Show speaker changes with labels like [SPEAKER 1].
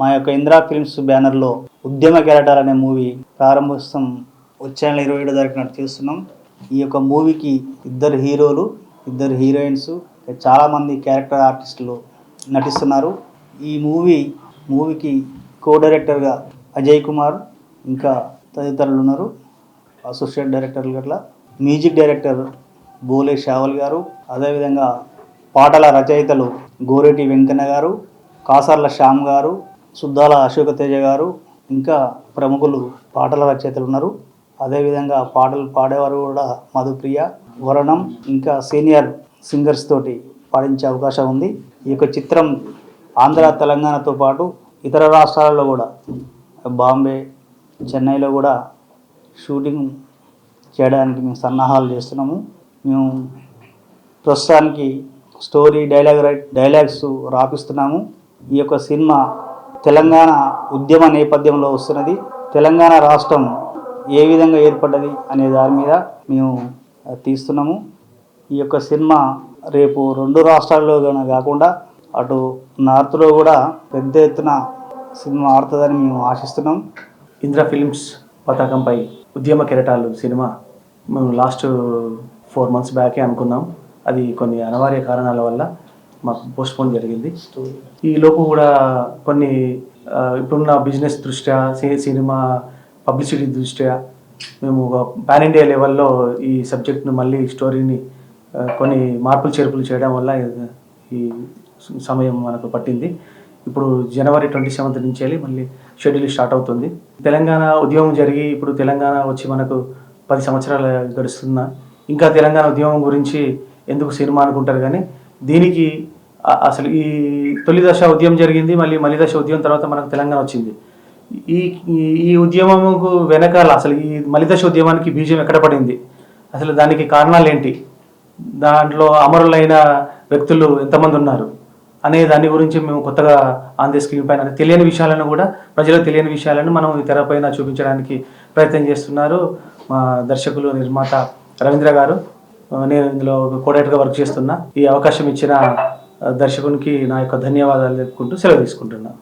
[SPEAKER 1] మా యొక్క ఇందిరా ఫిల్మ్స్ బ్యానర్లో ఉద్యమ కెరటాలు అనే మూవీ ప్రారంభోత్సవం వచ్చే నెల ఇరవై ఏడో తారీఖు చేస్తున్నాం ఈ యొక్క మూవీకి ఇద్దరు హీరోలు ఇద్దరు హీరోయిన్స్ చాలామంది క్యారెక్టర్ ఆర్టిస్టులు నటిస్తున్నారు. ఈ మూవీ మూవీకి కో డైరెక్టర్గా అజయ్ కుమార్ ఇంకా తదితరులు ఉన్నారు. అసోసియేట్ డైరెక్టర్లు గట్లా. మ్యూజిక్ డైరెక్టర్ బోలే షావల్ గారు అదేవిధంగా పాటల రచయితలు గోరెటి వెంకన్న గారు కాసర్ల శ్యామ్ గారు సుద్దాల అశోక తేజ గారు ఇంకా ప్రముఖులు పాటల రచయితలు ఉన్నారు. అదేవిధంగా పాటలు పాడేవారు కూడా మధుప్రియ వరణం ఇంకా సీనియర్ సింగర్స్ తోటి పాడించే అవకాశం ఉంది. ఈ యొక్క చిత్రం ఆంధ్ర తెలంగాణతో పాటు ఇతర రాష్ట్రాలలో కూడా బాంబే చెన్నైలో కూడా షూటింగ్ చేయడానికి మేము సన్నాహాలు చేస్తున్నాము. మేము ప్రస్తుతానికి స్టోరీ డైలాగ్ రైట్ డైలాగ్స్ రాపిస్తున్నాము. ఈ యొక్క సినిమా తెలంగాణ ఉద్యమ నేపథ్యంలో వస్తున్నది. తెలంగాణ రాష్ట్రం ఏ విధంగా ఏర్పడ్డది అనే దాని మీద మేము తీస్తున్నాము. ఈ యొక్క సినిమా రేపు రెండు రాష్ట్రాల్లో కాకుండా అటు నార్త్లో కూడా పెద్ద ఎత్తున సినిమా ఆడుతుందని మేము ఆశిస్తున్నాం.
[SPEAKER 2] ఇంద్ర ఫిలిమ్స్ పతాకంపై ఉద్యమ కెరటాలు సినిమా మేము లాస్ట్ ఫోర్ మంత్స్ బ్యాకే అనుకున్నాం. అది కొన్ని అనివార్య కారణాల వల్ల మాకు పోస్ట్పోన్ జరిగింది. ఈ లోపు కూడా కొన్ని ఇప్పుడున్న బిజినెస్ దృష్ట్యా సినిమా పబ్లిసిటీ దృష్ట్యా మేము పాన్ ఇండియా లెవెల్లో ఈ సబ్జెక్ట్ను మళ్ళీ స్టోరీని కొన్ని మార్పులు చేర్పులు చేయడం వల్ల ఈ సమయం మనకు పట్టింది. ఇప్పుడు జనవరి ట్వంటీ సెవెంత్ నుంచి వెళ్ళి మళ్ళీ షెడ్యూల్ స్టార్ట్ అవుతుంది. తెలంగాణ ఉద్యమం జరిగి ఇప్పుడు తెలంగాణ వచ్చి మనకు పది సంవత్సరాలు గడుస్తున్న. ఇంకా తెలంగాణ ఉద్యమం గురించి ఎందుకు సినిమా అనుకుంటారు కానీ దీనికి అసలు ఈ తొలి దశ ఉద్యమం జరిగింది మళ్ళీ మలి దశ ఉద్యమం తర్వాత మనకు తెలంగాణ వచ్చింది. ఈ ఈ- ఈ ఉద్యమంకు వెనకాల అసలు ఈ మలిదశ ఉద్యమానికి బీజం ఎక్కడ పడింది? అసలు దానికి కారణాలు ఏంటి? దాంట్లో అమరులైన వ్యక్తులు ఎంతమంది ఉన్నారు? అనే దాని గురించి మేము కొత్తగా ఆంధ్ర స్క్రీన్ పైన తెలియని విషయాలను కూడా ప్రజలకు తెలియని విషయాలను మనం తెరపైన చూపించడానికి ప్రయత్నం చేస్తున్నారు మా దర్శకులు నిర్మాత రవీంద్ర గారు. నేను ఇందులో కోడేటర్గా వర్క్ చేస్తున్నా. ఈ అవకాశం ఇచ్చిన దర్శకునికి నా యొక్క ధన్యవాదాలు చెప్పుకుంటూ సెలవు తీసుకుంటున్నాను